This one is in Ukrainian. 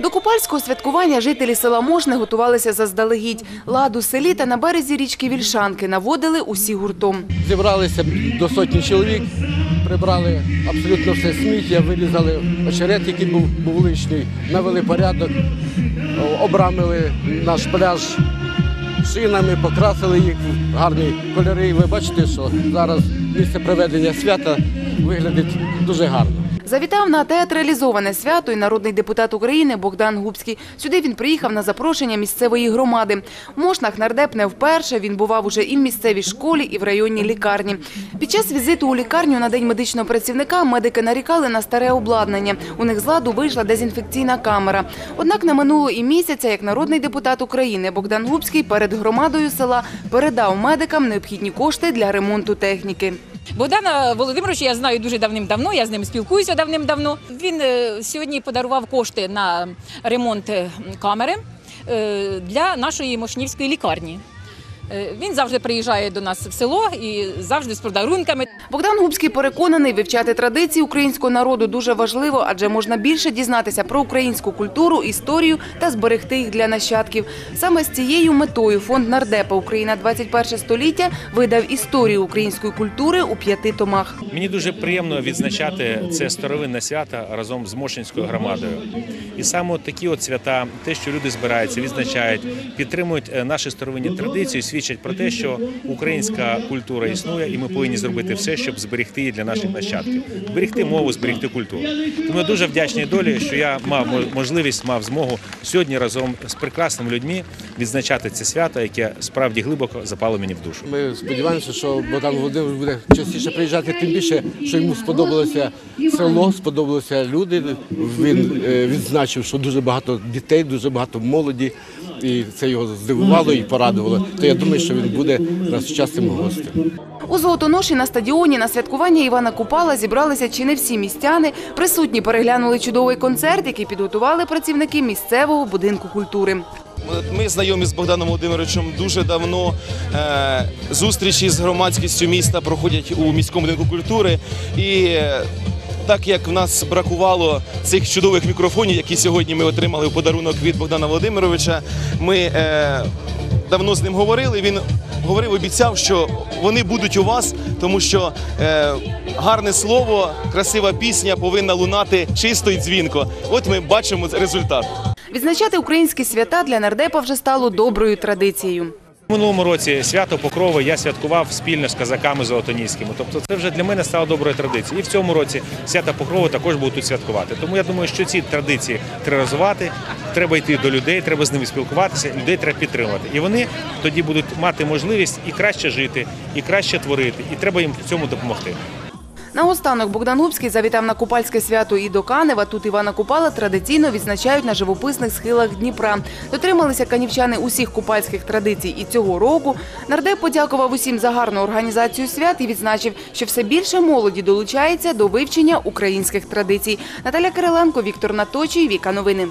До купальського святкування жителі села Мошне готувалися заздалегідь. Лад у селі та на березі річки Вільшанки наводили усі гуртом. Зібралися до сотні чоловік, прибрали абсолютно все сміття, вирізали очерет, який був, був лишній, навели порядок, обрамили наш пляж шинами, покрасили їх в гарні кольори. І ви бачите, що зараз місце проведення свята виглядить дуже гарно. Завітав на театралізоване свято і народний депутат України Богдан Губський. Сюди він приїхав на запрошення місцевої громади. В Мошнах нардеп не вперше. Він бував уже і в місцевій школі, і в районній лікарні. Під час візиту у лікарню на день медичного працівника медики нарікали на старе обладнання. У них з ладу вийшла дезінфекційна камера. Однак не минуло і місяця, як народний депутат України Богдан Губський перед громадою села передав медикам необхідні кошти для ремонту техніки. Богдана Володимировича я знаю дуже давним-давно, я з ним спілкуюся давним-давно. Він е, сьогодні подарував кошти на ремонт камери е, для нашої мошнівської лікарні. Е, Він завжди приїжджає до нас в село і завжди з подарунками. Богдан Губський переконаний, вивчати традиції українського народу дуже важливо, адже можна більше дізнатися про українську культуру, історію та зберегти їх для нащадків. Саме з цією метою фонд нардепа Україна 21 століття видав історію української культури у п'яти томах. Мені дуже приємно відзначати це старовинне свято разом з Мошинською громадою. І саме от такі от свята, те, що люди збираються, відзначають, підтримують е, наші старовинні традиції, свідчать про те, що українська культура існує, і ми повинні зробити все, щоб зберегти її для наших нащадків, зберегти мову, зберегти культуру. Тому я дуже вдячний долі, що я мав можливість, мав змогу сьогодні разом з прекрасними людьми відзначати це свято, яке справді глибоко запало мені в душу. Ми сподіваємося, що Богдан Володимирович буде частіше приїжджати, тим більше, що йому сподобалося село, сподобалися люди. Він е, відзначив, що дуже багато дітей, дуже багато молоді, і це його здивувало і порадувало. То я думаю, що він буде у нас частим гостем. У Золотоноші на стадіоні на святкування Івана Купала зібралися чи не всі містяни. Присутні переглянули чудовий концерт, який підготували працівники місцевого будинку культури. Ми знайомі з Богданом Володимировичем дуже давно. Е, Зустрічі з громадськістю міста проходять у міському будинку культури. І е, так як в нас бракувало цих чудових мікрофонів, які сьогодні ми отримали в подарунок від Богдана Володимировича, ми е, давно з ним говорили. Він говорив, обіцяв, що вони будуть у вас, тому що е, гарне слово, красива пісня повинна лунати чисто і дзвінко. От ми бачимо результат. Відзначати українські свята для нардепа вже стало доброю традицією. Минулому році свято Покрови я святкував спільно з казаками золотоніськими. Тобто це вже для мене стало доброю традицією. І в цьому році свято Покрови також будуть тут святкувати. Тому я думаю, що ці традиції треба розвивати, треба йти до людей, треба з ними спілкуватися, людей треба підтримувати. І вони тоді будуть мати можливість і краще жити, і краще творити, і треба їм в цьому допомогти. Наостанок Богдан Губський завітав на купальське свято і до Канева. Тут Івана Купала традиційно відзначають на живописних схилах Дніпра. Дотрималися канівчани усіх купальських традицій. І цього року нардеп подякував усім за гарну організацію свят і відзначив, що все більше молоді долучається до вивчення українських традицій. Наталя Кириленко, Віктор Наточій, Віка Новини.